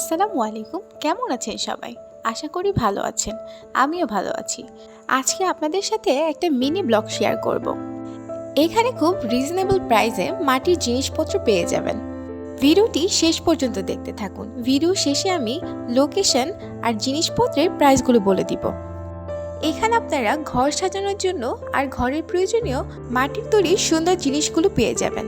আসসালামু আলাইকুম। কেমন আছেন সবাই? আশা করি ভালো আছেন। আমিও ভালো আছি। আজকে আপনাদের সাথে একটা মিনি ব্লগ শেয়ার করব। এখানে খুব রিজনেবল প্রাইসে মাটির জিনিসপত্র পেয়ে যাবেন। ভিডিওটি শেষ পর্যন্ত দেখতে থাকুন। ভিডিও শেষে আমি লোকেশন আর জিনিসপত্রের প্রাইসগুলো বলে দিব। এখানে আপনারা ঘর সাজানোর জন্য আর ঘরের প্রয়োজনীয় মাটির তৈরি সুন্দর জিনিসগুলো পেয়ে যাবেন।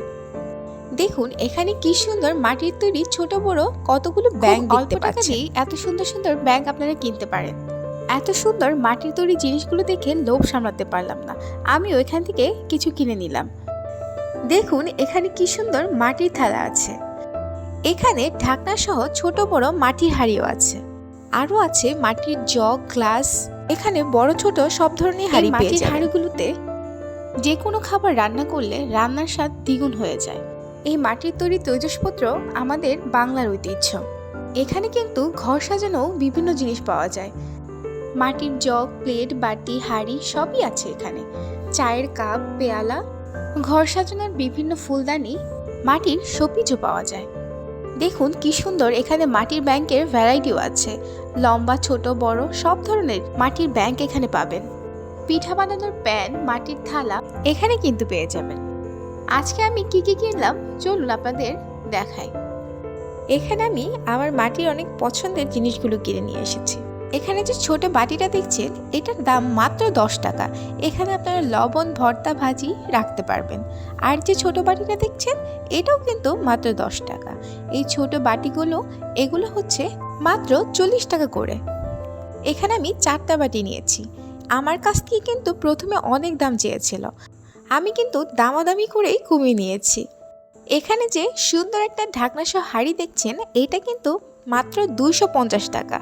দেখুন এখানে কি সুন্দর মাটির তৈরি ছোট বড় কতগুলো ব্যাংক দেখতে পাচ্ছি। এত সুন্দর সুন্দর ব্যাংক আপনারা কিনতে পারেন। এত সুন্দর মাটির তৈরি জিনিসগুলো দেখে লোভ সামলাতে পারলাম না। আমি ওইখান থেকে কিছু কিনে নিলাম। দেখুন এখানে কি সুন্দর মাটির থালা আছে। এখানে ঢাকনা সহ ছোট বড় মাটির হাঁড়িও আছে। আরও আছে মাটির জগ গ্লাস। এখানে বড় ছোট সব ধরনের হাঁড়ি যাবেন। হাঁড়িগুলোতে যে কোনো খাবার রান্না করলে রান্নার স্বাদ দ্বিগুণ হয়ে যায়। এই মাটির তৈরি তৈজসপত্র আমাদের বাংলার ঐতিহ্য। এখানে কিন্তু ঘর সাজানো বিভিন্ন জিনিস পাওয়া যায়। মাটির জগ, প্লেট, বাটি, হাঁড়ি সবই আছে এখানে। চায়ের কাপ, পেয়ালা, ঘর সাজানোর বিভিন্ন ফুলদানি, মাটির শোপিজও পাওয়া যায়। দেখুন কি সুন্দর এখানে মাটির ব্যাংকের ভ্যারাইটিও আছে। লম্বা, ছোট, বড় সব ধরনের মাটির ব্যাংক এখানে পাবেন। পিঠা বানানোর প্যান, মাটির থালা এখানে কিন্তু পেয়ে যাবেন। আজকে আমি কি কি কিনলাম? চলুন আপনাদের দেখাই। এখানে আমি আমার মাটির অনেক পছন্দের জিনিসগুলো কিনে নিয়ে এসেছি। এখানে যে ছোট বাটিটা দেখছেন, এটার দাম মাত্র দশ টাকা। এখানে আপনারা লবণ, ভর্তা, ভাজি রাখতে পারবেন। আর যে ছোট বাটিটা দেখছেন, এটাও কিন্তু মাত্র দশ টাকা। এই ছোট বাটিগুলো, এগুলো হচ্ছে মাত্র চল্লিশ টাকা করে। এখানে আমি চারটা বাটি নিয়েছি। আমার কাছ থেকে কিন্তু প্রথমে অনেক দাম চেয়েছিল। আমি কিন্তু দামাদামি করেই কমিয়ে নিয়েছি। এখানে যে সুন্দর একটা ঢাকনাসহ হাঁড়ি দেখছেন, এটা কিন্তু মাত্র দুইশো পঞ্চাশ টাকা।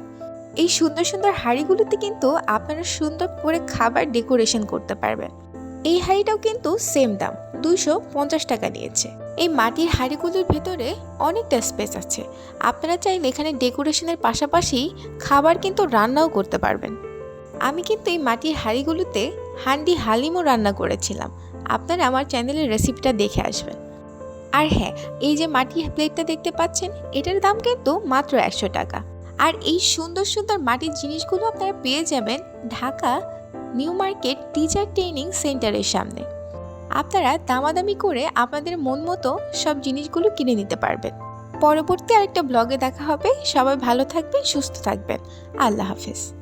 এই সুন্দর সুন্দর হাঁড়িগুলোতে কিন্তু আপনারা সুন্দর করে খাবার ডেকোরেশন করতে পারবেন। এই হাঁড়িটাও কিন্তু সেম দাম, দুইশো পঞ্চাশ টাকা নিয়েছে। এই মাটির হাঁড়িগুলোর ভেতরে অনেকটা স্পেস আছে। আপনারা চাইলে এখানে ডেকোরেশনের পাশাপাশি খাবার কিন্তু রান্নাও করতে পারবেন। আমি কিন্তু এই মাটির হাঁড়িগুলোতে হান্ডি হালিমও রান্না করেছিলাম। আপনারা আমার চ্যানেলের রেসিপিটা দেখে আসবেন। আর হ্যাঁ এই যে মাটির প্লেটটা দেখতে পাচ্ছেন, এটার দাম কিন্তু মাত্র একশো টাকা। আর এই সুন্দর সুন্দর মাটির জিনিসগুলো আপনারা পেয়ে যাবেন Dhaka new market teacher training সেন্টারের সামনে। আপনারা দামাদামি করে আপনাদের মন মতো সব জিনিসগুলো কিনে নিতে পারবেন। পরবর্তী আরেকটা ব্লগে দেখা হবে। সবাই ভালো থাকবেন, সুস্থ থাকবেন। আল্লাহ হাফেজ।